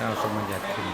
langsung menjadi.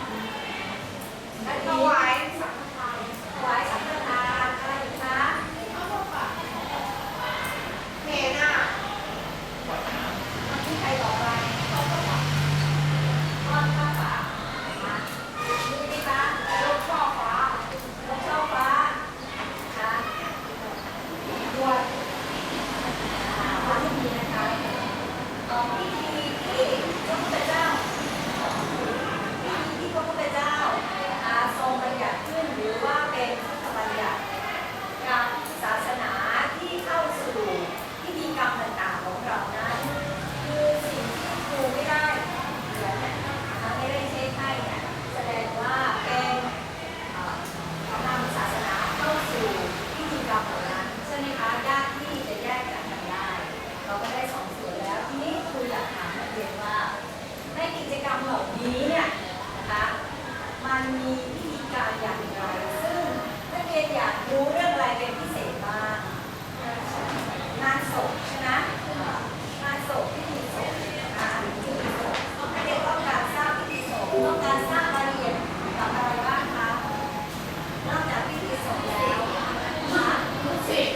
รู้เรื่องอะไรเป็นพิเศษบ้างงานศพใช่ไหมงานศพที่มีศพนะคะที่มีศพต้องเรียนต้องการทราบพิธีศพต้องการทราบรายละเอียดกับอะไรบ้างคะนอกจากพิธีศพแล้วรู้สึก